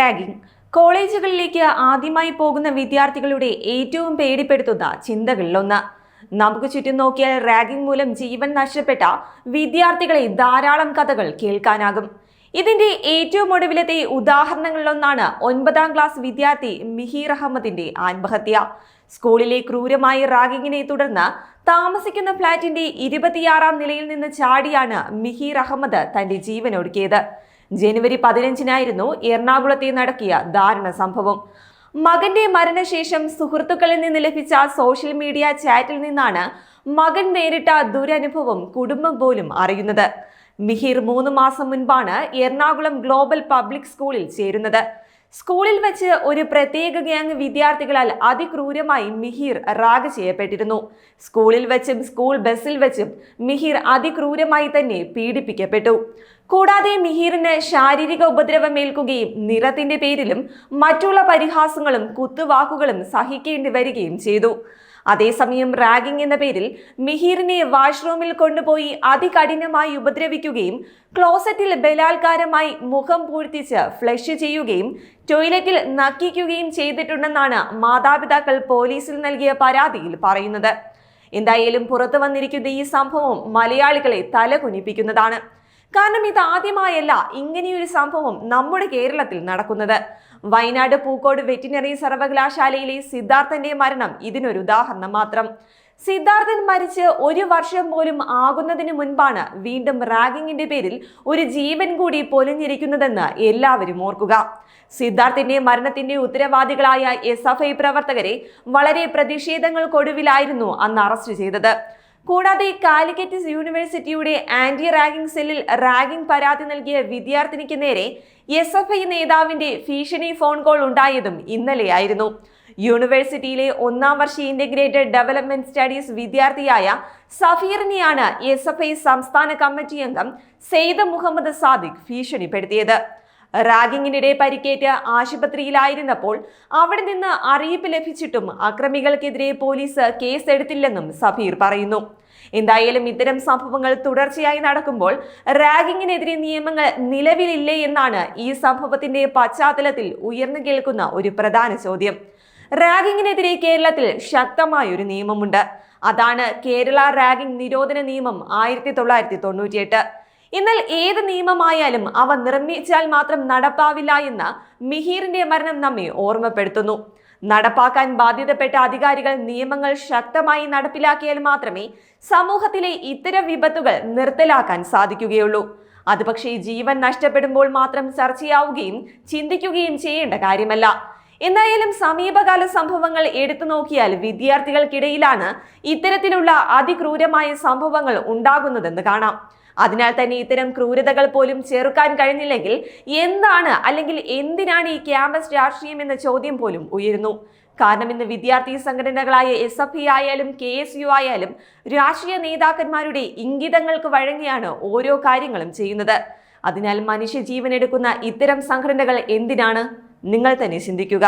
Ragging. കോളേജുകളിലേക്ക് ആദ്യമായി പോകുന്ന വിദ്യാർത്ഥികളുടെ ഏറ്റവും പേടിപ്പെടുത്തുന്ന ചിന്തകളിലൊന്ന്. നമുക്ക് ചുറ്റും നോക്കിയാൽ റാഗിംഗ് മൂലം ജീവൻ നഷ്ടപ്പെട്ട വിദ്യാർത്ഥികളെ ധാരാളം കഥകൾ കേൾക്കാനാകും. ഇതിന്റെ ഏറ്റവും ഒടുവിലത്തെ ഉദാഹരണങ്ങളിലൊന്നാണ് ഒൻപതാം ക്ലാസ് വിദ്യാർത്ഥി മിഹീർ അഹമ്മദിന്റെ ആത്മഹത്യ. സ്കൂളിലെ ക്രൂരമായ റാഗിങ്ങിനെ തുടർന്ന് താമസിക്കുന്ന ഫ്ളാറ്റിന്റെ ഇരുപത്തിയാറാം നിലയിൽ നിന്ന് ചാടിയാണ് മിഹീർ അഹമ്മദ് തന്റെ ജീവൻ ഒടുക്കിയത് ജനുവരി പതിനഞ്ചിനായിരുന്നു എറണാകുളത്തെ നടക്കിയ ദാരുണ സംഭവം. മകന്റെ മരണശേഷം സുഹൃത്തുക്കളിൽ നിന്ന് ലഭിച്ച സോഷ്യൽ മീഡിയ ചാറ്റിൽ നിന്നാണ് മകൻ നേരിട്ട ദുരനുഭവം കുടുംബം പോലും അറിയുന്നത്. മിഹിർ മൂന്ന് മാസം മുൻപാണ് എറണാകുളം ഗ്ലോബൽ പബ്ലിക് സ്കൂളിൽ ചേരുന്നത്. സ്കൂളിൽ വെച്ച് ഒരു പ്രത്യേക ഗ്യാങ് വിദ്യാർത്ഥികളാൽ അതിക്രൂരമായി മിഹിർ റാഗ് ചെയ്യപ്പെട്ടിരുന്നു. സ്കൂളിൽ വെച്ചും സ്കൂൾ ബസ്സിൽ വെച്ചും മിഹിർ അതിക്രൂരമായി തന്നെ പീഡിപ്പിക്കപ്പെട്ടു. കൂടാതെ മിഹിറിന് ശാരീരിക ഉപദ്രവം ഉപദ്രവമേൽക്കുകയും നിറത്തിന്റെ പേരിലും മറ്റുള്ള പരിഹാസങ്ങളും കുത്തുവാക്കുകളും സഹിക്കേണ്ടി വരികയും ചെയ്തു. അതേസമയം റാഗിംഗ് എന്ന പേരിൽ മിഹീറിനെ വാഷ്റൂമിൽ കൊണ്ടുപോയി അതികഠിനമായി ഉപദ്രവിക്കുകയും ക്ലോസറ്റിൽ ബലാത്കാരമായി മുഖം പൂഴ്ത്തിച്ച് ഫ്ലഷ് ചെയ്യുകയും ടോയ്ലറ്റിൽ നക്കിക്കുകയും ചെയ്തിട്ടുണ്ടെന്നാണ് മാതാപിതാക്കൾ പോലീസിൽ നൽകിയ പരാതിയിൽ പറയുന്നത്. എന്തായാലും പുറത്തു വന്നിരിക്കുന്ന ഈ സംഭവം മലയാളികളെ തലകുനിപ്പിക്കുന്നതാണ്. കാരണം ഇത് ആദ്യമായല്ല ഇങ്ങനെയൊരു സംഭവം നമ്മുടെ കേരളത്തിൽ നടക്കുന്നത്. വയനാട് പൂക്കോട് വെറ്റിനറി സർവകലാശാലയിലെ സിദ്ധാർത്ഥന്റെ മരണം ഇതിനൊരു ഉദാഹരണം മാത്രം. സിദ്ധാർത്ഥൻ മരിച്ച് ഒരു വർഷം പോലും ആകുന്നതിന് മുൻപാണ് വീണ്ടും റാഗിങ്ങിന്റെ പേരിൽ ഒരു ജീവൻ കൂടി പൊലിഞ്ഞിരിക്കുന്നതെന്ന് എല്ലാവരും ഓർക്കുക. സിദ്ധാർത്ഥിന്റെ മരണത്തിന്റെ ഉത്തരവാദികളായ എസ് എഫ് ഐ പ്രവർത്തകരെ വളരെ പ്രതിഷേധങ്ങൾക്കൊടുവിലായിരുന്നു അന്ന് അറസ്റ്റ് ചെയ്തത്. കൂടാതെ കാലിക്കറ്റ് യൂണിവേഴ്സിറ്റിയുടെ ആന്റി റാഗിംഗ് സെല്ലിൽ റാഗിംഗ് പരാതി നൽകിയ വിദ്യാർത്ഥിനിക്ക് നേരെ എസ് എഫ് ഐ നേതാവിന്റെ ഭീഷണി ഫോൺ കോൾ ഉണ്ടായതും ഇന്നലെയായിരുന്നു. യൂണിവേഴ്സിറ്റിയിലെ ഒന്നാം വർഷ ഇന്റഗ്രേറ്റഡ് ഡെവലപ്മെന്റ് സ്റ്റഡീസ് വിദ്യാർത്ഥിയായ സഫീറിനെയാണ് എസ് എഫ് ഐ സംസ്ഥാന കമ്മിറ്റി അംഗം സെയ്ദ് മുഹമ്മദ് സാദിഖ് ഭീഷണിപ്പെടുത്തിയത്. റാഗിങ്ങിനിടെ പരിക്കേറ്റ് ആശുപത്രിയിലായിരുന്നപ്പോൾ അവിടെ നിന്ന് അറിയിപ്പ് ലഭിച്ചിട്ടും അക്രമികൾക്കെതിരെ പോലീസ് കേസെടുത്തില്ലെന്നും സഫീർ പറയുന്നു. എന്തായാലും ഇത്തരം സംഭവങ്ങൾ തുടർച്ചയായി നടക്കുമ്പോൾ റാഗിങ്ങിനെതിരെ നിയമങ്ങൾ നിലവിലില്ലേ എന്നാണ് ഈ സംഭവത്തിന്റെ പശ്ചാത്തലത്തിൽ ഉയർന്നു കേൾക്കുന്ന ഒരു പ്രധാന ചോദ്യം. റാഗിങ്ങിനെതിരെ കേരളത്തിൽ ശക്തമായൊരു നിയമമുണ്ട്. അതാണ് കേരള റാഗിംഗ് നിരോധന നിയമം ആയിരത്തി തൊള്ളായിരത്തി തൊണ്ണൂറ്റിയെട്ട്. എന്നാൽ ഏത് നിയമമായാലും അവ നിർമ്മിച്ചാൽ മാത്രം നടപ്പാവില്ല എന്ന മിഹീറിന്റെ മരണം നമ്മെ ഓർമ്മപ്പെടുത്തുന്നു. നടപ്പാക്കാൻ ബാധ്യതപ്പെട്ട അധികാരികൾ നിയമങ്ങൾ ശക്തമായി നടപ്പിലാക്കിയാൽ മാത്രമേ സമൂഹത്തിലെ ഇത്തരം വിപത്തുകൾ നിർത്തലാക്കാൻ സാധിക്കുകയുള്ളൂ. അത് പക്ഷേ ജീവൻ നഷ്ടപ്പെടുമ്പോൾ മാത്രം ചർച്ചയാവുകയും ചിന്തിക്കുകയും ചെയ്യേണ്ട കാര്യമല്ല. എന്തായാലും സമീപകാല സംഭവങ്ങൾ എടുത്തു നോക്കിയാൽ വിദ്യാർത്ഥികൾക്കിടയിലാണ് ഇത്തരത്തിലുള്ള അതിക്രൂരമായ സംഭവങ്ങൾ ഉണ്ടാകുന്നതെന്ന് കാണാം. അതിനാൽ തന്നെ ഇത്തരം ക്രൂരതകൾ പോലും ചെറുക്കാൻ കഴിഞ്ഞില്ലെങ്കിൽ എന്താണ് അല്ലെങ്കിൽ എന്തിനാണ് ഈ ക്യാമ്പസ് രാഷ്ട്രീയം എന്ന ചോദ്യം പോലും ഉയരുന്നു? കാരണം ഇന്ന് വിദ്യാർത്ഥി സംഘടനകളായ എസ് എഫ് ഇ ആയാലും കെ എസ് യു ആയാലും രാഷ്ട്രീയ നേതാക്കന്മാരുടെ ഇംഗിതങ്ങൾക്ക് വഴങ്ങിയാണ് ഓരോ കാര്യങ്ങളും ചെയ്യുന്നത്. അതിനാൽ മനുഷ്യജീവൻ എടുക്കുന്ന ഇത്തരം സംഘടനകൾ എന്തിനാണ്? നിങ്ങൾ തന്നെ ചിന്തിക്കുക.